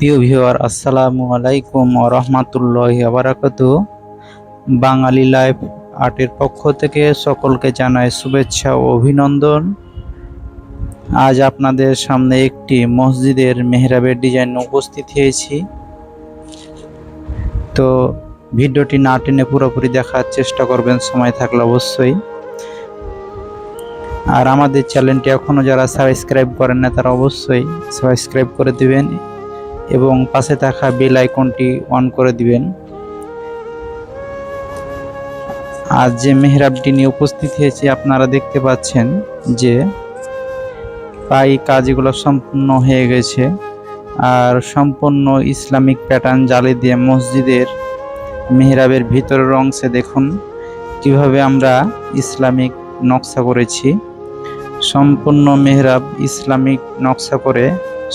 প্রিয় ভিউয়ার, আসসালামু আলাইকুম রহমাতুল্লাহ আবরাকাত বাঙালি লাইফ আর্টের পক্ষ থেকে সকলকে জানাই শুভেচ্ছা ও অভিনন্দন। আজ আপনাদের সামনে একটি মসজিদের মেহরাবের ডিজাইন উপস্থিত হয়েছি। তো ভিডিওটি না টেনে পুরোপুরি দেখার চেষ্টা করবেন, সময় থাকলে অবশ্যই। আর আমাদের চ্যানেলটি এখনও যারা সাবস্ক্রাইব করেন না তারা অবশ্যই সাবস্ক্রাইব করে দিবেন। এবং পাশে থাকা বেল আইকনটি অন করে দিবেন। আর যে মেহরাবটি নিয়ে উপস্থিত হয়েছে, আপনারা দেখতে পাচ্ছেন যে প্রায় কাজগুলো সম্পূর্ণ হয়ে গেছে। আর সম্পূর্ণ ইসলামিক প্যাটার্ন জালি দিয়ে মসজিদের মেহরাবের ভিতরের অংশে দেখুন কীভাবে আমরা ইসলামিক নকশা করেছি। সম্পূর্ণ মেহরাব ইসলামিক নকশা করে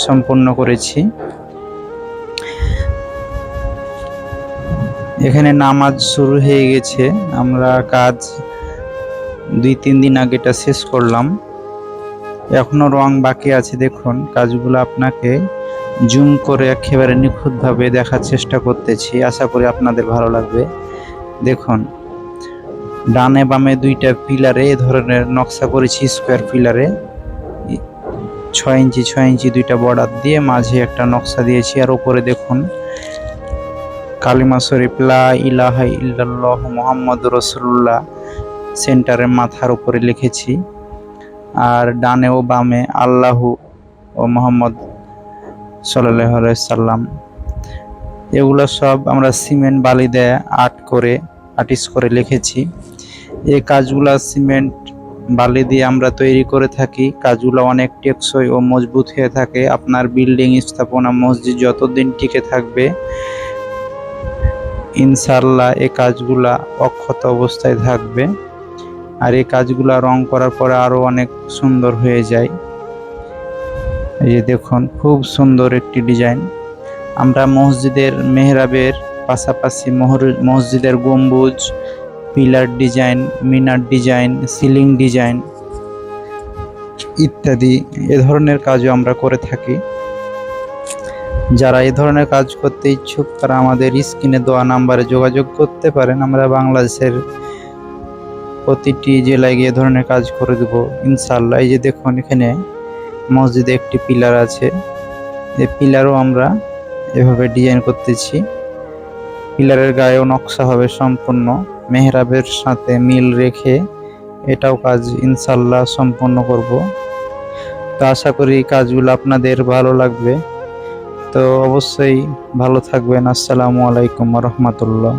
সম্পূর্ণ করেছি। এখানে নামাজ শুরু হয়ে গেছে। আমরা কাজ দুই, তিন দিন আগে এটা শেষ করলাম। এখনও রং বাকি আছে, দেখুন। কাজগুলো আপনাকে জুম করে একেবারে নিখুঁতভাবে দেখার চেষ্টা করতেছি। আশা করি আপনাদের ভালো লাগবে। দেখুন, ডানে বামে দুইটা পিলারে এ ধরনের নকশা করেছি, স্কোয়ার পিলারে। ছয় ইঞ্চি ছয় ইঞ্চি দুইটা বর্ডার দিয়ে মাঝে একটা নকশা দিয়েছি। আর ওপরে দেখুন কালিমা শরীফ, লা ইলাহা ইল্লাল্লাহ মোহাম্মদ রসুল্লাহ সেন্টারের মাথার উপরে লিখেছি। আর ডানে ও বামে আল্লাহু ও মোহাম্মদ সাল্লাহ সাল্লাম। এগুলো সব আমরা সিমেন্ট, বালি দেয় আর্ট করে আর্টিস্ট করে লিখেছি। এই কাজগুলা সিমেন্ট, বালি দিয়ে আমরা তৈরি করে থাকি। কাজগুলো অনেক টেকসই ও মজবুত হয়ে থাকে। আপনার বিল্ডিং, স্থাপনা, মসজিদ যতদিন টিকে থাকবে ইনশাল্লাহ এ কাজগুলা অক্ষত অবস্থায় থাকবে। আর এই কাজগুলা রং করার পরে আরও অনেক সুন্দর হয়ে যায়। এই যে দেখুন, খুব সুন্দর একটি ডিজাইন। আমরা মসজিদের মেহরাবের পাশাপাশি মহর, মসজিদের গম্বুজ, পিলার ডিজাইন, মিনার ডিজাইন, সিলিং ডিজাইন ইত্যাদি এ ধরনের কাজও আমরা করে থাকি। যারা এই ধরনের কাজ করতে ইচ্ছুক, তারা আমাদের স্ক্রিনে দেওয়া নাম্বারে যোগাযোগ করতে পারেন। আমরা বাংলাদেশের প্রতিটি জেলায় গিয়ে ধরনের কাজ করে দেবো ইনশাল্লাহ এই যে দেখুন, এখানে মসজিদে একটি পিলার আছে। এই পিলারও আমরা এভাবে ডিজাইন করতেছি। পিলারের গায়েও নকশা হবে সম্পূর্ণ। মেহরাবের সাথে মিল রেখে এটাও কাজ ইনশাল্লাহ সম্পন্ন করব। তো আশা করি কাজগুলো আপনাদের ভালো লাগবে। তো অবশ্যই ভালো থাকবেন। আসসালামু আলাইকুম রহমতুল্লাহ।